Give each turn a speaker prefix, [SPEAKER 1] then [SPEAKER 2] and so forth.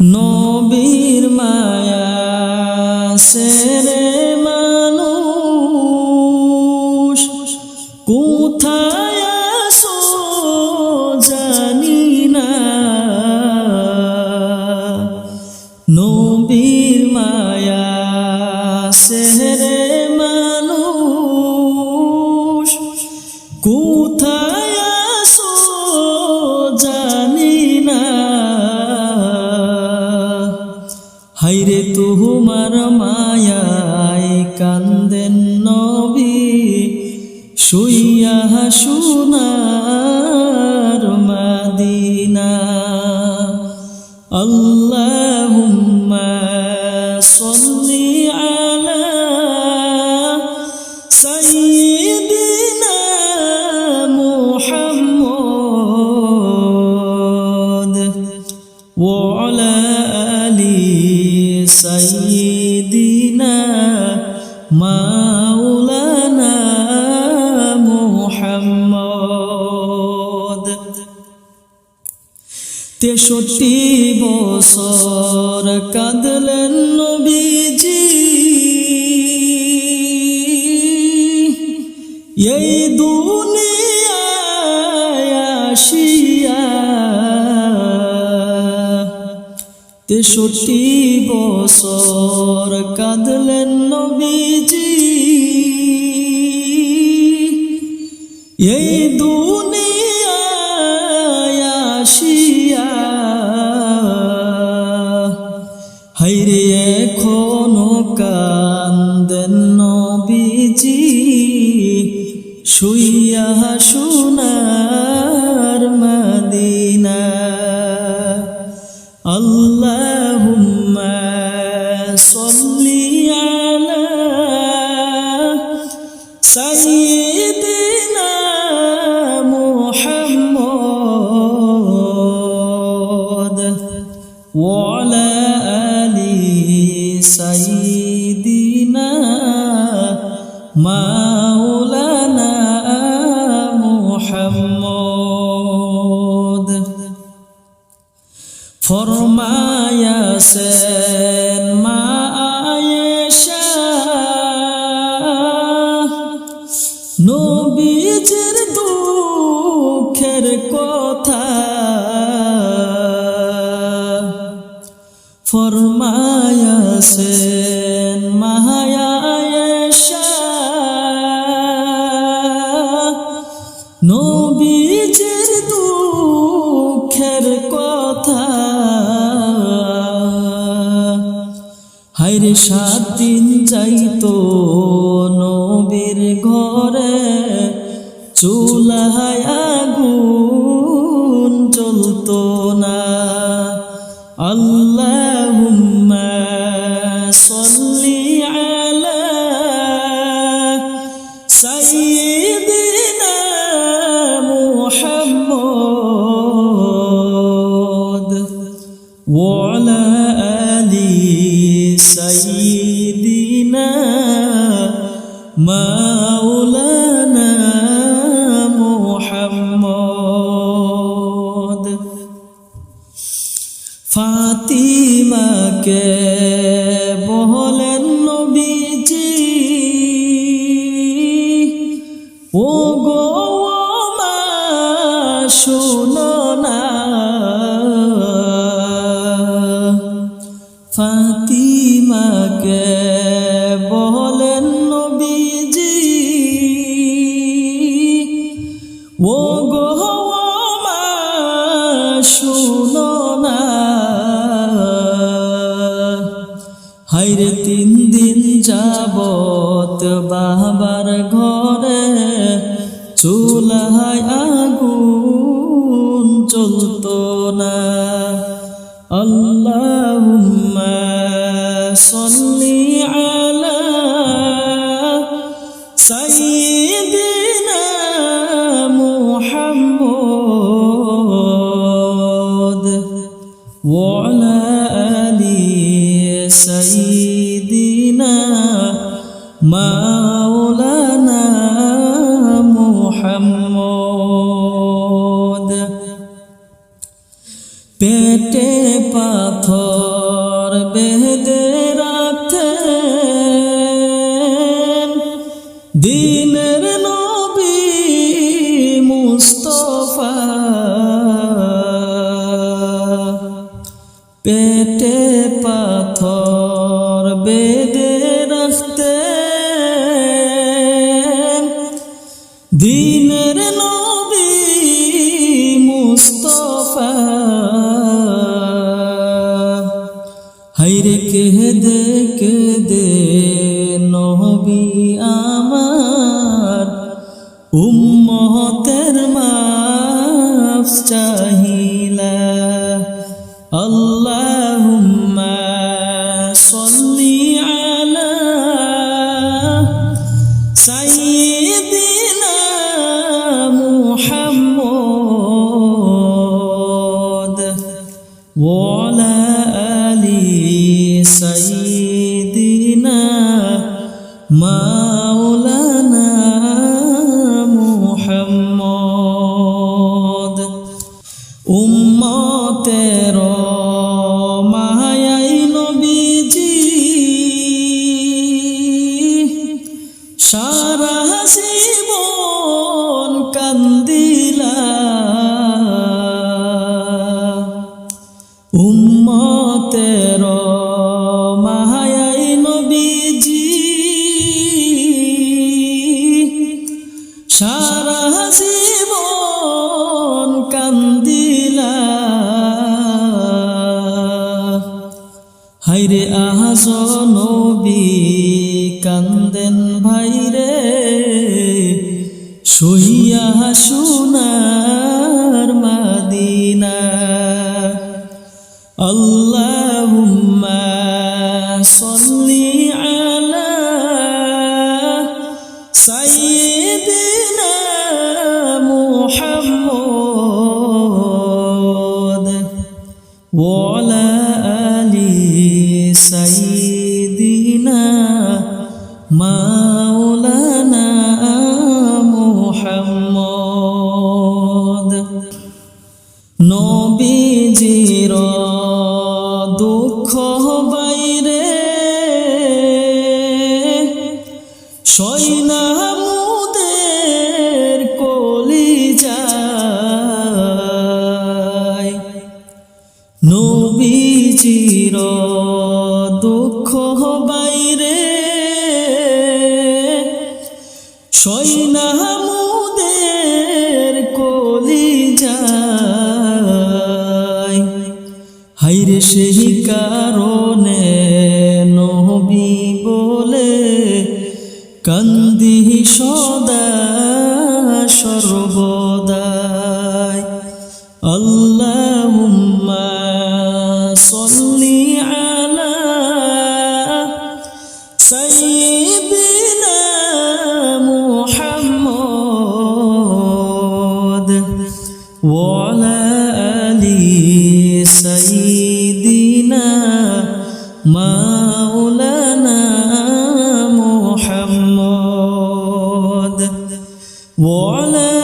[SPEAKER 1] নবীর মায়া সেরে মানুষ। কোথায় আসো জানি না। নবীর মায়া তুহুমার মায়ায় কান্দেন নবী শুইয়া সোনার মাদিনা। আল্লাহুম্মা তেষট্টি বছর কাঁদলেন নবীজি। এই দুনিয়ায় আসিয়া তেষট্টি বছর কাঁদলেন নবীজি। এই দুনিয়ায় اللهم صل على سيدنا محمد وعلى ফরমায়াছেন মা আয়েশা নবীজির দুঃখের কথা। ফরমায়াছেন হাইরে সাত দিন যাইতো নবীর ঘরে। চুলায় আগুন চলতো না। আল্লাহুম্মা মাওলানা মোহাম্মদ। ফাতিমাকে বহলেন নবীজি। ও গো মা শোনো। ও গো মা শুনো না। হাইরে তিন দিন যাবত বাবার ঘরে চুলায় আগুন চলতো না। আল্লাহুম্মা সাল্লি মুহাম্মদ وعلى آل سيدنا مولانا محمد পেটে পাথর বেঁধে পাথর বেঁধে হাইরে আহাজ নবী, কান্দেন ভাইরে। সহিয়া সোনার মাদিনা। আল্লাহুম্মা সাল্লি আলা সাইয়্যিদিনা মুহাম্মদ ওয়ালা আলি সৈনামুদের কলি যায় নবীজির দুঃখ বাইরে। সৈনামুদের কলি যায় হাইরে সেই কারণে নবী বলে কান্দি সদা সর্বদাই। আল্লাহুম্মা সাল্লি আলা সাইয়্যিদিনা মুহাম্মদ ওয়ালা আলি সাইয়্যিদিনা মা 我嘞。